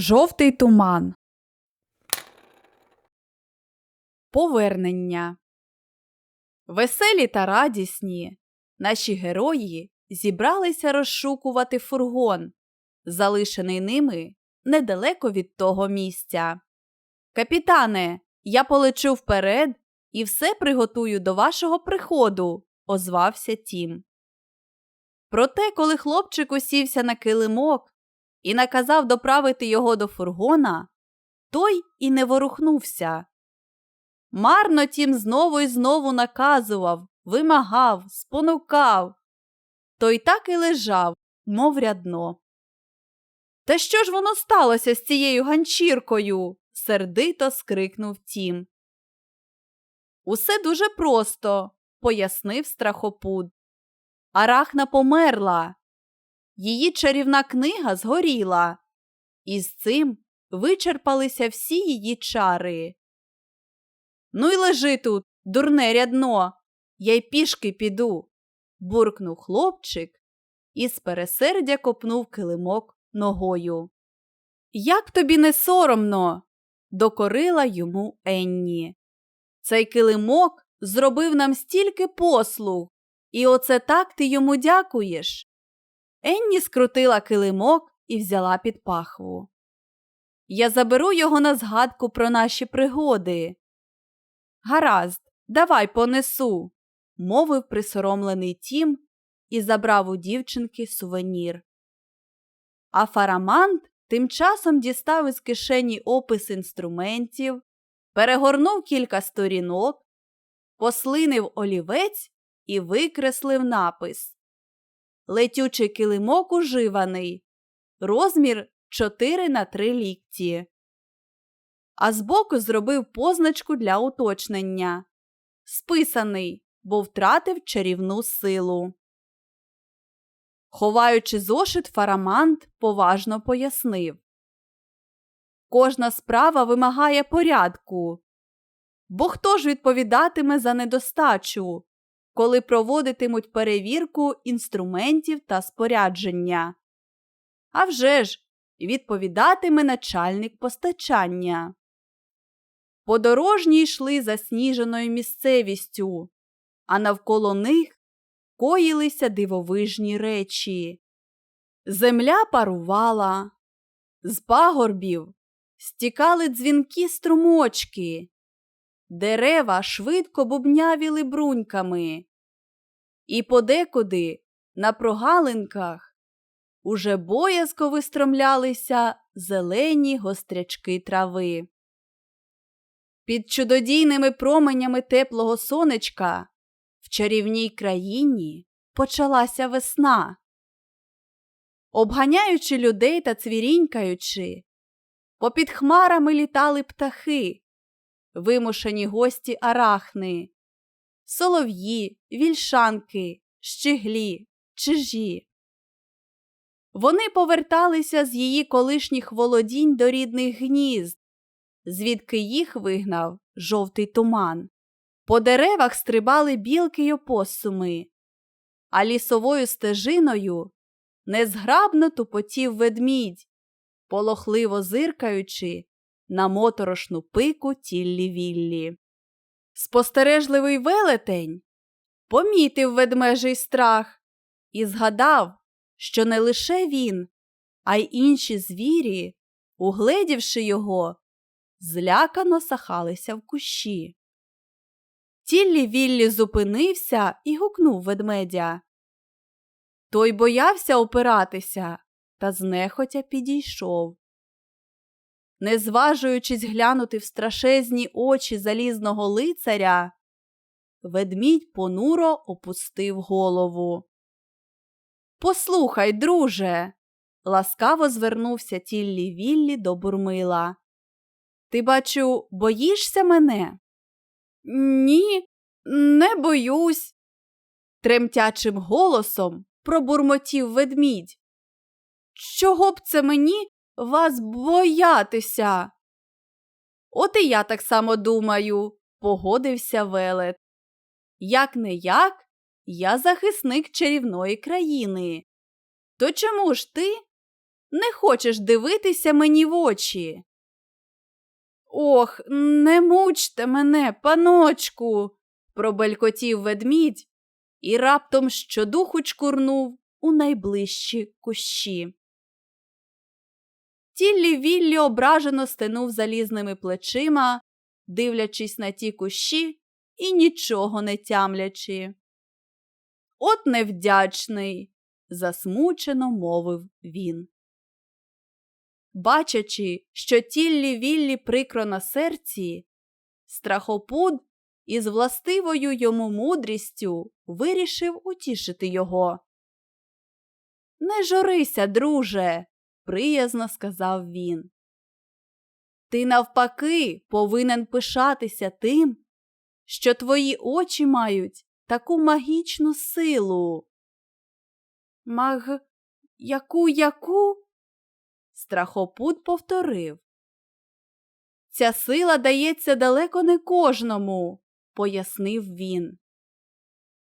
Жовтий туман. Повернення. Веселі та радісні наші герої зібралися розшукувати фургон, залишений ними недалеко від того місця. Капітане, я полечу вперед і все приготую до вашого приходу, озвався Тім. Проте, коли хлопчик усівся на килимок і наказав доправити його до фургона, той і не ворухнувся. Марно тім знову і знову наказував, вимагав, спонукав. Той так і лежав, мов рядно. Та що ж воно сталося з цією ганчіркою? сердито скрикнув тім. Усе дуже просто, пояснив страхопуд. Арахна померла. Її чарівна книга згоріла, і з цим вичерпалися всі її чари. Ну й лежи тут, дурне рядно, я й пішки піду, буркнув хлопчик і з пересердя копнув килимок ногою. Як тобі не соромно? докорила йому Енні. Цей килимок зробив нам стільки послуг, і оце так ти йому дякуєш. Енні скрутила килимок і взяла під пахву. Я заберу його на згадку про наші пригоди. Гаразд, давай понесу, мовив присоромлений тім і забрав у дівчинки сувенір. А фарамант тим часом дістав із кишені опис інструментів, перегорнув кілька сторінок, послинив олівець і викреслив напис Летючий килимок уживаний, розмір 4 на 3 лікті. А збоку зробив позначку для уточнення. Списаний, бо втратив чарівну силу. Ховаючи зошит, фарамант поважно пояснив Кожна справа вимагає порядку. Бо хто ж відповідатиме за недостачу, коли проводитимуть перевірку інструментів та спорядження? А вже ж, відповідатиме начальник постачання. Подорожні йшли засніженою місцевістю, а навколо них коїлися дивовижні речі. Земля парувала, з пагорбів стікали дзвінкі струмочки, дерева швидко бубнявіли бруньками, і подекуди на прогалинках уже боязко вистромлялися зелені гострячки трави. Під чудодійними променями теплого сонечка в чарівній країні почалася весна. Обганяючи людей та цвірінькаючи, попід хмарами літали птахи, вимушені гості арахни, солов'ї, вільшанки, щеглі, чижі. Вони поверталися з її колишніх володінь до рідних гнізд, звідки їх вигнав жовтий туман. По деревах стрибали білки й опосуми, а лісовою стежиною незграбно тупотів ведмідь, полохливо зиркаючи на моторошну пику тіллі віллі. Спостережливий велетень помітив ведмежий страх і згадав, що не лише він, а й інші звірі, угледівши його, злякано сахалися в кущі. Тіллі Віллі зупинився і гукнув ведмедя. Той боявся опиратися та знехотя підійшов. Не зважуючись глянути в страшезні очі залізного лицаря, ведмідь понуро опустив голову. Послухай, друже, ласкаво звернувся тіллі Віллі до бурмила. Ти, бачу, боїшся мене? Ні, не боюсь, тремтячим голосом пробурмотів ведмідь. Чого б це мені вас боятися? От і я так само думаю, погодився велет. Як не як, я захисник чарівної країни. То чому ж ти не хочеш дивитися мені в очі? Ох, не мучте мене, паночку, пробелькотів ведмідь і раптом щодуху чкурнув у найближчі кущі. Тіллі Віллі ображено стенув залізними плечима, дивлячись на ті кущі і нічого не тямлячи. От невдячний, засмучено мовив він. Бачачи, що тіллі Віллі прикро на серці, страхопуд із властивою йому мудрістю вирішив утішити його. Не журися, друже, приязно сказав він. Ти, навпаки, повинен пишатися тим, що твої очі мають таку магічну силу. Маг, яку, яку? Страхопут повторив. Ця сила дається далеко не кожному, пояснив він.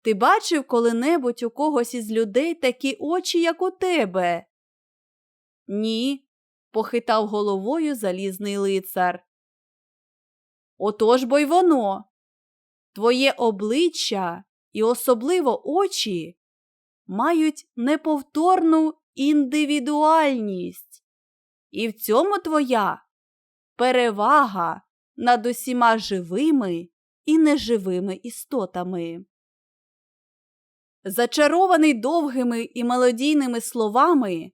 Ти бачив коли-небудь у когось із людей такі очі, як у тебе? Ні, похитав головою залізний лицар. Отож бо й воно. Твоє обличчя і особливо очі мають неповторну індивідуальність. І в цьому твоя перевага над усіма живими і неживими істотами. Зачарований довгими і мелодійними словами,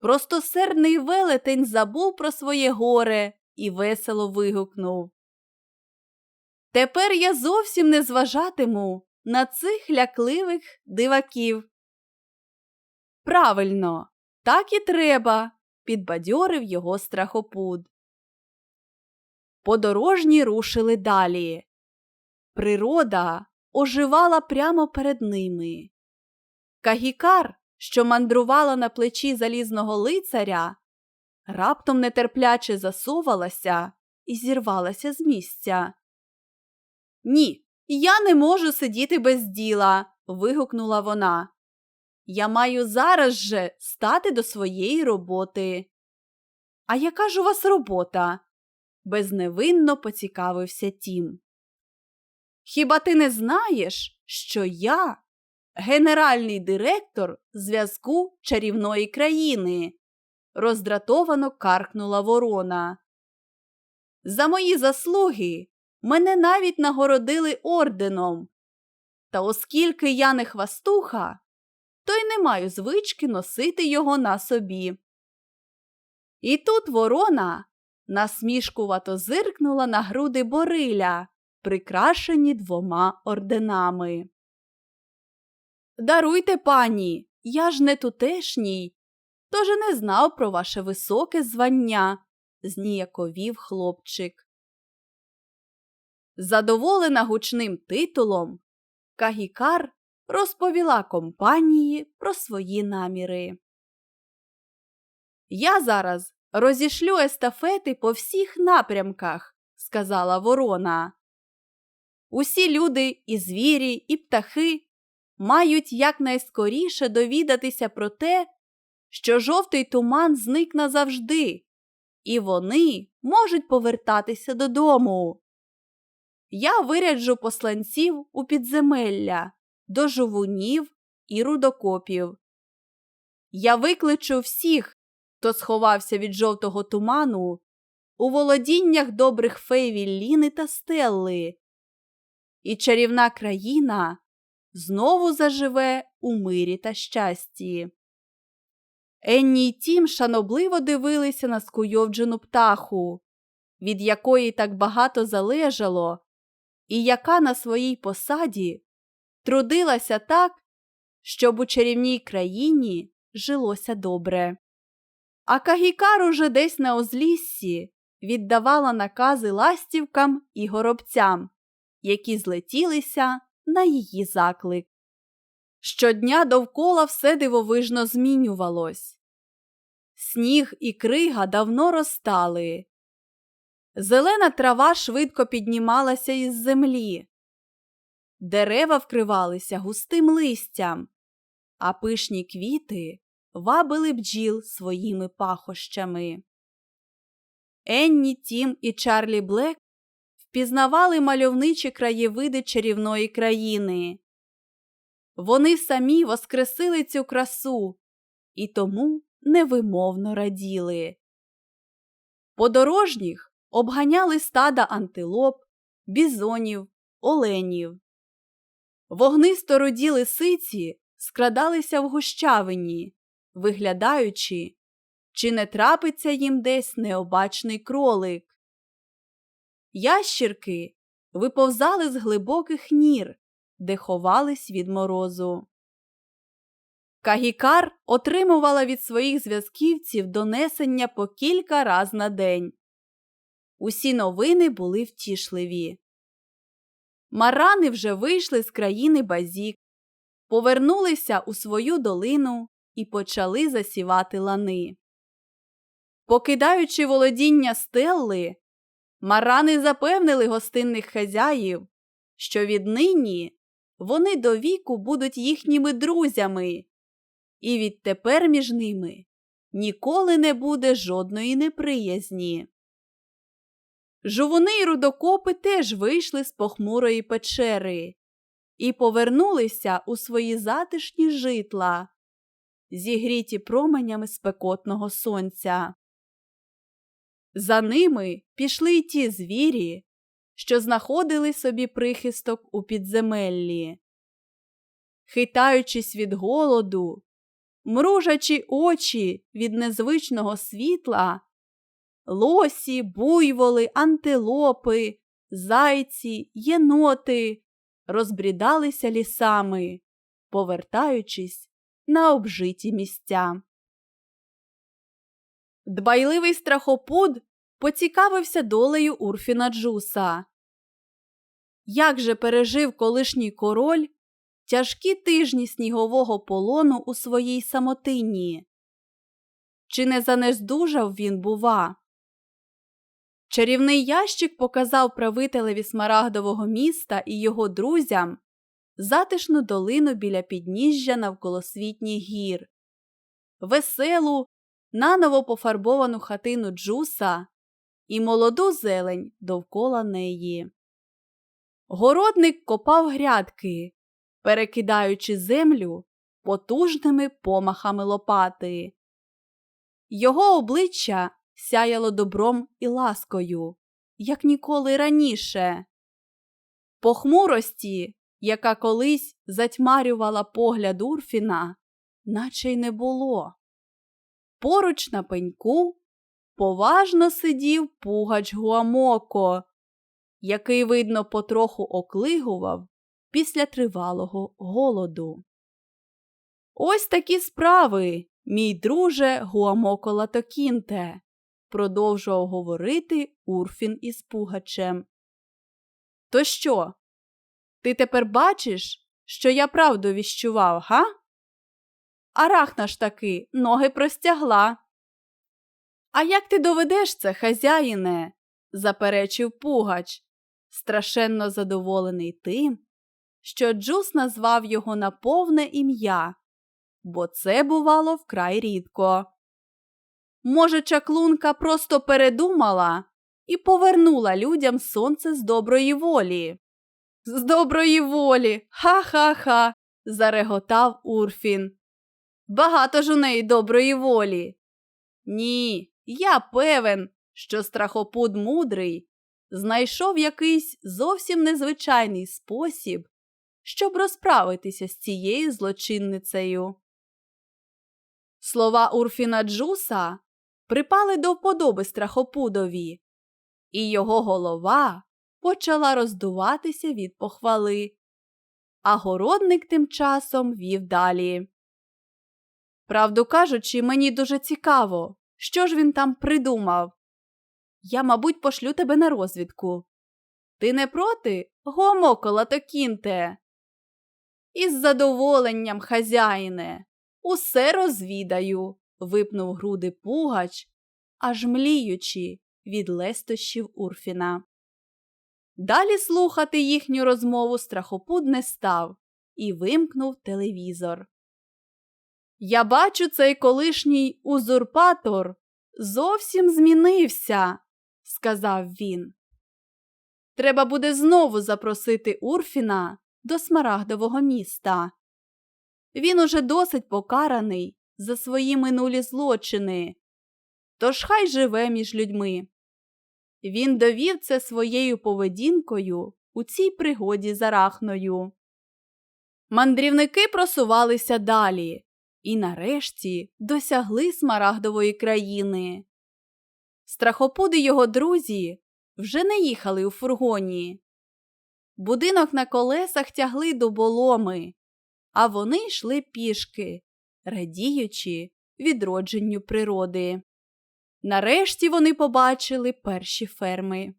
простосердний велетень забув про своє горе і весело вигукнув. Тепер я зовсім не зважатиму на цих лякливих диваків. Правильно, так і треба, підбадьорив його страхопуд. Подорожні рушили далі. Природа оживала прямо перед ними. Кагікар, що мандрувала на плечі залізного лицаря, раптом нетерпляче засувалася і зірвалася з місця. Ні, я не можу сидіти без діла. вигукнула вона. Я маю зараз же стати до своєї роботи. А яка ж у вас робота? безневинно поцікавився тім. Хіба ти не знаєш, що я генеральний директор зв'язку чарівної країни? роздратовано каркнула ворона. За мої заслуги мене навіть нагородили орденом. Та оскільки я не хвастуха, то й не маю звички носити його на собі. І тут ворона насмішкувато зиркнула на груди Бориля, прикрашені двома орденами. Даруйте, пані, я ж не тутешній, тож не знав про ваше високе звання, зніяковів хлопчик. Задоволена гучним титулом, Кагікар розповіла компанії про свої наміри. Я зараз розішлю естафети по всіх напрямках, сказала ворона. Усі люди, і звірі, і птахи мають якнайскоріше довідатися про те, що жовтий туман зник назавжди, і вони можуть повертатися додому. Я виряджу посланців у підземелля до жовунів і рудокопів. Я викличу всіх, хто сховався від жовтого туману у володіннях добрих фей Вілліни та Стелли, і чарівна країна знову заживе у мирі та щасті. Енні й тім шанобливо дивилися на скуйовджену птаху, від якої так багато залежало, і яка на своїй посаді трудилася так, щоб у чарівній країні жилося добре. А Кагікар уже десь на озліссі віддавала накази ластівкам і горобцям, які злетілися на її заклик. Щодня довкола все дивовижно змінювалось. Сніг і крига давно розтали. Зелена трава швидко піднімалася із землі. Дерева вкривалися густим листям, а пишні квіти вабили бджіл своїми пахощами. Енні, Тім і Чарлі Блек впізнавали мальовничі краєвиди чарівної країни. Вони самі воскресили цю красу і тому невимовно раділи. Подорожніх обганяли стада антилоп, бізонів, оленів. Вогнисто роді лисиці скрадалися в гущавині, виглядаючи, чи не трапиться їм десь необачний кролик. Ящірки виповзали з глибоких нір, де ховались від морозу. Кагікар отримувала від своїх зв'язківців донесення по кілька раз на день. Усі новини були втішливі. Марани вже вийшли з країни базік, повернулися у свою долину і почали засівати лани. Покидаючи володіння стелли, марани запевнили гостинних хазяїв, що віднині вони до віку будуть їхніми друзями, і відтепер між ними ніколи не буде жодної неприязні. Жувуни й рудокопи теж вийшли з похмурої печери і повернулися у свої затишні житла, зігріті променями спекотного сонця. За ними пішли й ті звірі, що знаходили собі прихисток у підземеллі. Хитаючись від голоду, мружачи очі від незвичного світла, лосі, буйволи, антилопи, зайці, єноти розбрідалися лісами, повертаючись на обжиті місця. Дбайливий страхопуд поцікавився долею Урфіна Джуса. Як же пережив колишній король тяжкі тижні снігового полону у своїй самотині? Чи не занездужав він, бува? Чарівний ящик показав правителеві смарагдового міста і його друзям затишну долину біля підніжжя навколосвітніх гір, веселу, наново пофарбовану хатину джуса і молоду зелень довкола неї. Городник копав грядки, перекидаючи землю потужними помахами лопати. Його обличчя сяяло добром і ласкою, як ніколи раніше. Похмурості, яка колись затьмарювала погляд Урфіна, наче й не було. Поруч на пеньку поважно сидів пугач Гуамоко, який, видно, потроху оклигував після тривалого голоду. Ось такі справи, мій друже Гуамоко Латокінте, продовжував говорити Урфін із Пугачем. То що? Ти тепер бачиш, що я правду віщував, га? Арахна ж таки ноги простягла. А як ти доведеш це, хазяїне? заперечив Пугач, страшенно задоволений тим, що Джус назвав його на повне ім'я, бо це бувало вкрай рідко. Може, чаклунка просто передумала і повернула людям сонце з доброї волі. З доброї волі, ха-ха-ха, зареготав Урфін. Багато ж у неї доброї волі. Ні, я певен, що страхопуд мудрий знайшов якийсь зовсім незвичайний спосіб, щоб розправитися з цією злочинницею. Слова Урфіна Джуса припали до вподоби страхопудові, і його голова почала роздуватися від похвали. А городник тим часом вів далі. Правду кажучи, мені дуже цікаво, що ж він там придумав. Я, мабуть, пошлю тебе на розвідку. Ти не проти, гомокола то кінте? Із задоволенням, хазяїне, усе розвідаю, випнув груди Пугач, аж мліючи від лестощів Урфіна. Далі слухати їхню розмову страхопуд не став і вимкнув телевізор. Я бачу, цей колишній узурпатор зовсім змінився, сказав він. Треба буде знову запросити Урфіна до смарагдового міста. Він уже досить покараний за свої минулі злочини, тож хай живе між людьми. Він довів це своєю поведінкою у цій пригоді з арахною. Мандрівники просувалися далі і нарешті досягли смарагдової країни. Страхопуди його друзі вже не їхали у фургоні. Будинок на колесах тягли до боломи, а вони йшли пішки, радіючи відродженню природи. Нарешті вони побачили перші ферми.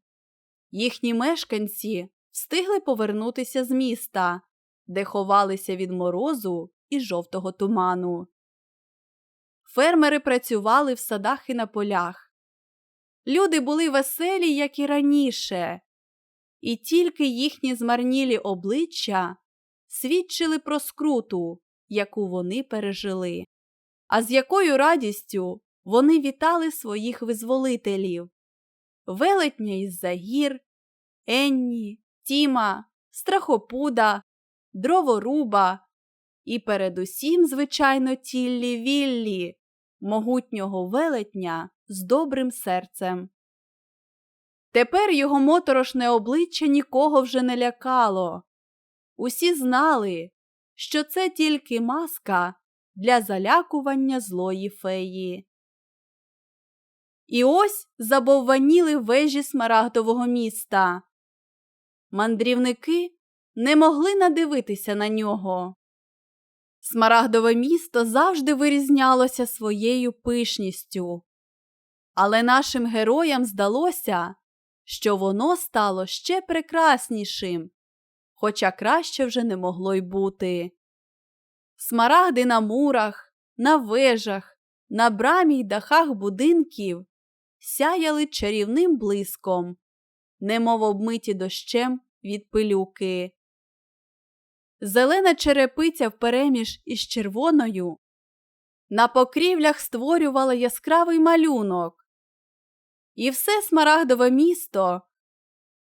Їхні мешканці встигли повернутися з міста, де ховалися від морозу і жовтого туману. Фермери працювали в садах і на полях. Люди були веселі, як і раніше, і тільки їхні змарнілі обличчя свідчили про скруту, яку вони пережили, а з якою радістю вони вітали своїх визволителів велетня із загір, Енні, Тіма, Страхопуда, Дроворуба і передусім, звичайно, тіллі Віллі, могутнього велетня з добрим серцем. Тепер його моторошне обличчя нікого вже не лякало. Усі знали, що це тільки маска для залякування злої феї. І ось забовваніли вежі смарагдового міста. Мандрівники не могли надивитися на нього. Смарагдове місто завжди вирізнялося своєю пишністю, але нашим героям здалося, що воно стало ще прекраснішим, хоча краще вже не могло й бути. Смарагди на мурах, на вежах, на брамі й дахах будинків сяяли чарівним блиском, немов обмиті дощем від пилюки. Зелена черепиця впереміж із червоною. На покрівлях створювала яскравий малюнок, і все смарагдове місто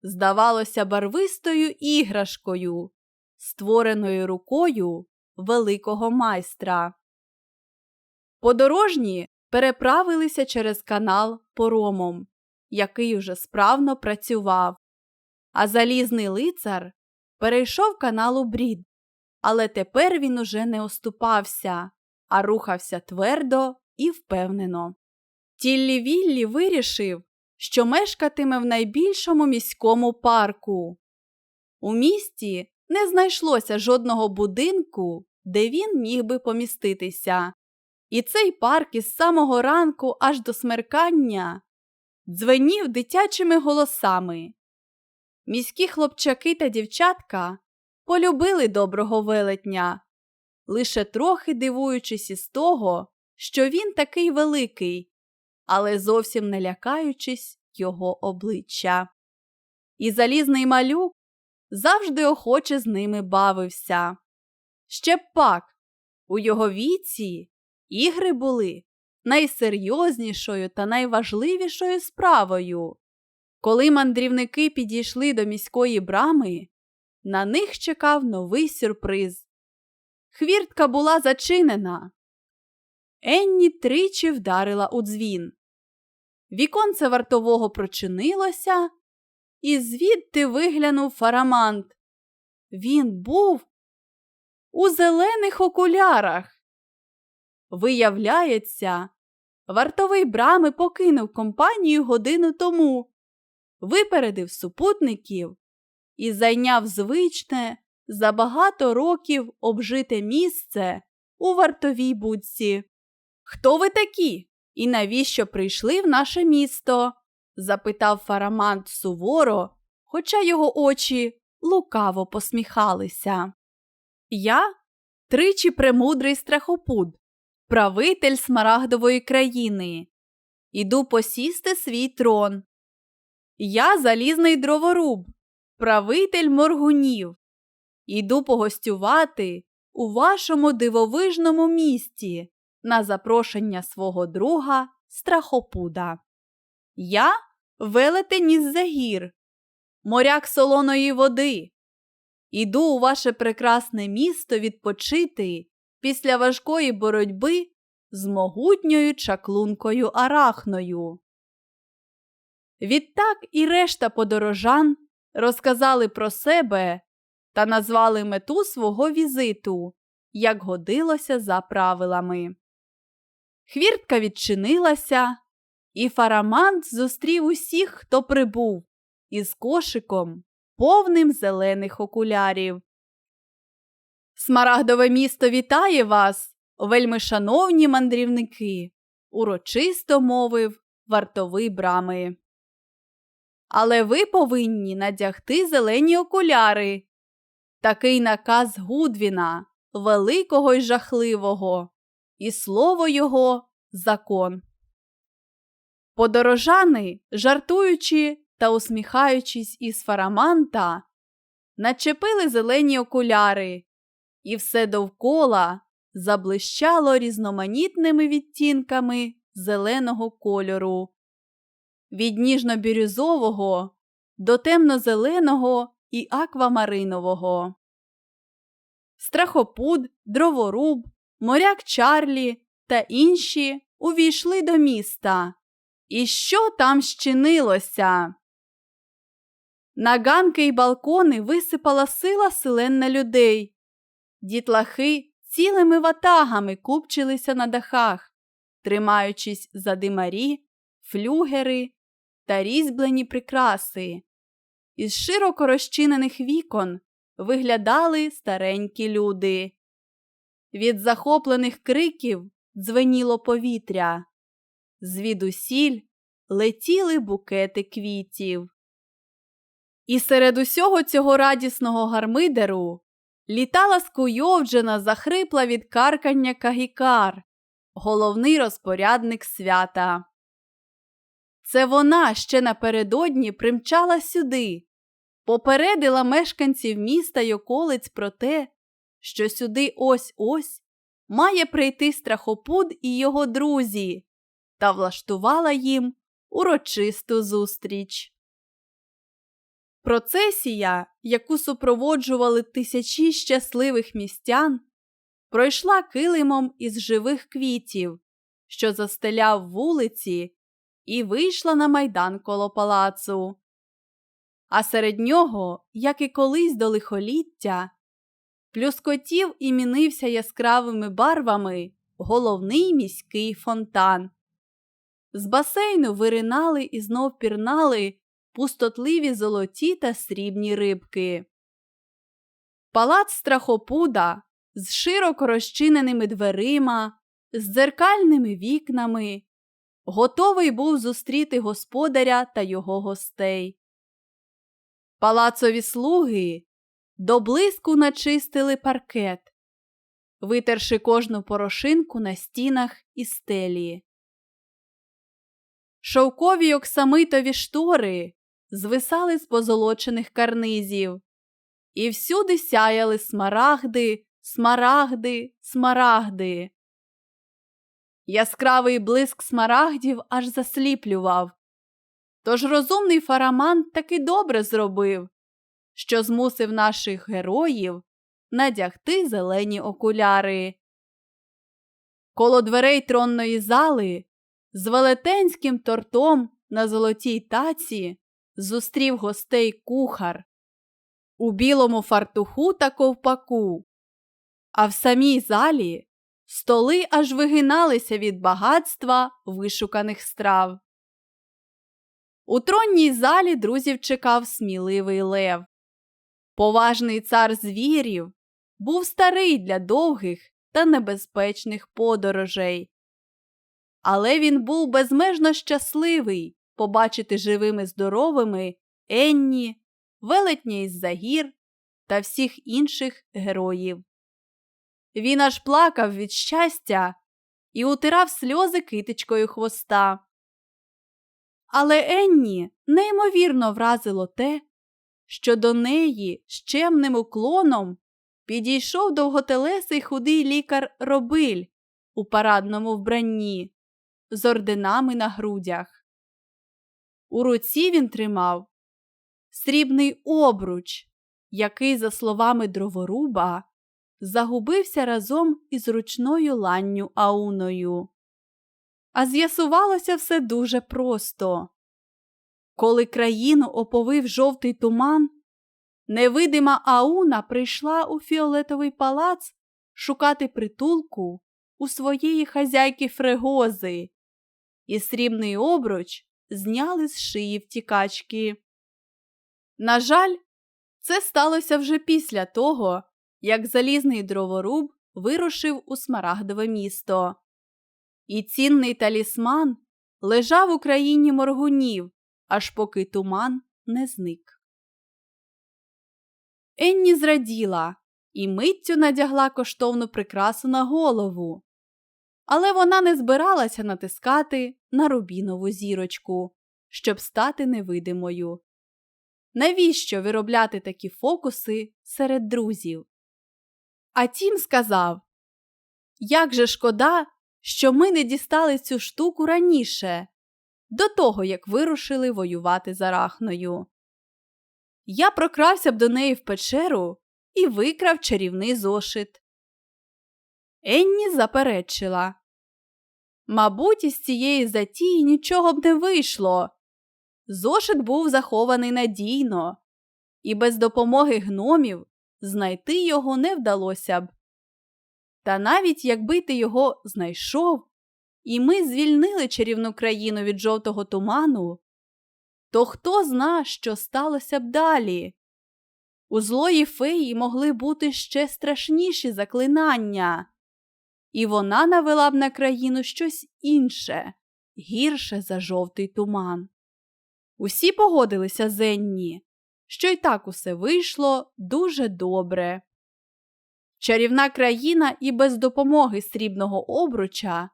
здавалося барвистою іграшкою, створеною рукою великого майстра. Подорожні переправилися через канал поромом, який уже справно працював, а залізний лицар перейшов каналу брід, але тепер він уже не оступався, а рухався твердо і впевнено. Тіллі Віллі вирішив, що мешкатиме в найбільшому міському парку. У місті не знайшлося жодного будинку, де він міг би поміститися. І цей парк із самого ранку аж до смеркання дзвенів дитячими голосами. Міські хлопчаки та дівчатка полюбили доброго велетня, лише трохи дивуючись із того, що він такий великий, але зовсім не лякаючись його обличчя. І залізний малюк завжди охоче з ними бавився. Ще б пак, у його віці ігри були найсерйознішою та найважливішою справою. Коли мандрівники підійшли до міської брами, на них чекав новий сюрприз. Хвіртка була зачинена. Енні тричі вдарила у дзвін. Віконце вартового прочинилося, і звідти виглянув фарамант. Він був у зелених окулярах. Виявляється, вартовий брами покинув компанію годину тому, випередив супутників і зайняв звичне за багато років обжите місце у вартовій будці. Хто ви такі? І навіщо прийшли в наше місто? запитав Фарамант суворо, хоча його очі лукаво посміхалися. Я тричі премудрий страхопуд, правитель смарагдової країни. Іду посісти свій трон. Я залізний дроворуб, правитель моргунів. Іду погостювати у вашому дивовижному місті на запрошення свого друга Страхопуда. Я велетень із загір, моряк солоної води. Іду у ваше прекрасне місто відпочити після важкої боротьби з могутньою чаклункою Арахною. Відтак і решта подорожан розказали про себе та назвали мету свого візиту, як годилося за правилами. Хвіртка відчинилася, і фарамант зустрів усіх, хто прибув, із кошиком, повним зелених окулярів. Смарагдове місто вітає вас, вельми шановні мандрівники, урочисто мовив вартовий брами. Але ви повинні надягти зелені окуляри. Такий наказ Гудвіна, великого й жахливого, і слово його закон. Подорожани, жартуючи та усміхаючись із фараманта, начепили зелені окуляри, і все довкола заблищало різноманітними відтінками зеленого кольору. Від ніжно-бірюзового до темно-зеленого і аквамаринового. Страхопуд, дроворуб, моряк Чарлі та інші увійшли до міста. І що там щинилося? На ганки й балкони висипала сила селенна людей. Дітлахи цілими ватагами купчилися на дахах, тримаючись за димарі, флюгери та різьблені прикраси. Із широко розчинених вікон виглядали старенькі люди. Від захоплених криків дзвеніло повітря. Звідусіль летіли букети квітів. І серед усього цього радісного гармидеру літала скуйовджена, захрипла від каркання кагікар, головний розпорядник свята. Це вона ще напередодні примчала сюди, попередила мешканців міста й околиць про те, що сюди ось ось має прийти страхопуд і його друзі, та влаштувала їм урочисту зустріч. Процесія, яку супроводжували тисячі щасливих містян, пройшла килимом із живих квітів, що застеляв вулиці, і вийшла на майдан коло палацу. А серед нього, як і колись до лихоліття, плюскотів і мінився яскравими барвами головний міський фонтан. З басейну виринали і знов пірнали пустотливі золоті та срібні рибки. Палац страхопуда з широко розчиненими дверима, з дзеркальними вікнами, готовий був зустріти господаря та його гостей. Палацові слуги до блиску начистили паркет, витерши кожну порошинку на стінах і стелі. Шовкові оксамитові штори звисали з позолочених карнизів, і всюди сяяли смарагди, смарагди, смарагди. Яскравий блиск смарагдів аж засліплював. Тож розумний фараман таки добре зробив, що змусив наших героїв надягти зелені окуляри. Коло дверей тронної зали з велетенським тортом на золотій таці зустрів гостей кухар у білому фартуху та ковпаку, а в самій залі столи аж вигиналися від багатства вишуканих страв. У тронній залі друзів чекав сміливий лев. Поважний цар звірів був старий для довгих та небезпечних подорожей. Але він був безмежно щасливий побачити живими здоровими Енні, велетня із Загір та всіх інших героїв. Він аж плакав від щастя і утирав сльози китичкою хвоста. Але Енні неймовірно вразило те, що до неї з чемним уклоном підійшов довготелесий худий лікар Робиль у парадному вбранні з орденами на грудях. У руці він тримав срібний обруч, який, за словами дроворуба, загубився разом із ручною ланню Ауною. А з'ясувалося все дуже просто. Коли країну оповив жовтий туман, невидима Ауна прийшла у фіолетовий палац шукати притулку у своєї хазяйки Фрегози, і срібний обруч зняли з шиї втікачки. На жаль, це сталося вже після того, як залізний дроворуб вирушив у смарагдове місто. І цінний талісман лежав у країні моргунів, аж поки туман не зник. Енні зраділа і миттю надягла коштовну прикрасу на голову. Але вона не збиралася натискати на рубінову зірочку, щоб стати невидимою. Навіщо виробляти такі фокуси серед друзів? А тім сказав Як же шкода, що ми не дістали цю штуку раніше, до того, як вирушили воювати з Арахною. Я прокрався б до неї в печеру і викрав чарівний зошит. Енні заперечила. Мабуть, із цієї затії нічого б не вийшло. Зошит був захований надійно, і без допомоги гномів знайти його не вдалося б. Та навіть якби ти його знайшов, і ми звільнили чарівну країну від жовтого туману, то хто зна, що сталося б далі? У злої феї могли бути ще страшніші заклинання, і вона навела б на країну щось інше, гірше за жовтий туман. Усі погодилися з Енні, що й так усе вийшло дуже добре. Чарівна країна і без допомоги срібного обруча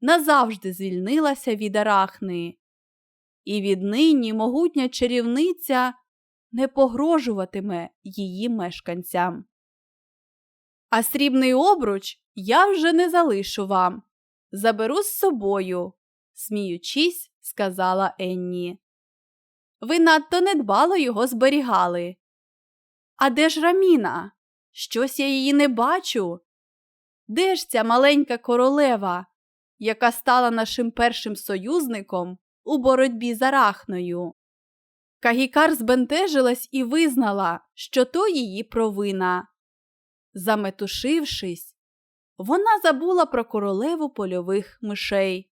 назавжди звільнилася від арахни, і віднині могутня чарівниця не погрожуватиме її мешканцям. А срібний обруч я вже не залишу вам. Заберу з собою, сміючись, сказала Енні. Ви надто недбало його зберігали. А де ж Раміна? Щось я її не бачу. Де ж ця маленька королева, яка стала нашим першим союзником у боротьбі з Арахною? Кагікар збентежилась і визнала, що то її провина. Заметушившись, вона забула про королеву польових мишей.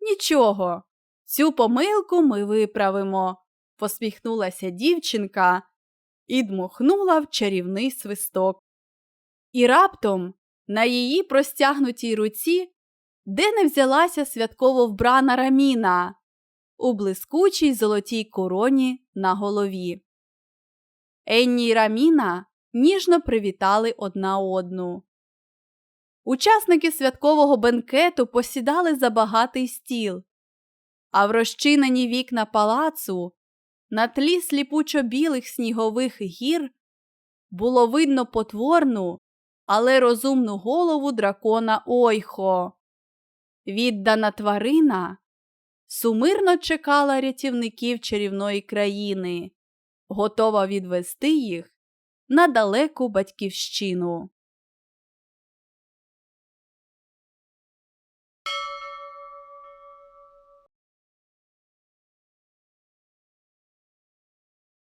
Нічого, цю помилку ми виправимо, посміхнулася дівчинка і дмухнула в чарівний свисток. І раптом на її простягнутій руці де не взялася святково вбрана раміна у блискучій золотій короні на голові. Енні й Раміна ніжно привітали одна одну. Учасники святкового бенкету посідали за багатий стіл, а в розчинені вікна палацу на тлі сліпучо білих снігових гір було видно потворну, але розумну голову дракона Ойхо. Віддана тварина сумирно чекала рятівників чарівної країни, готова відвести їх на далеку батьківщину.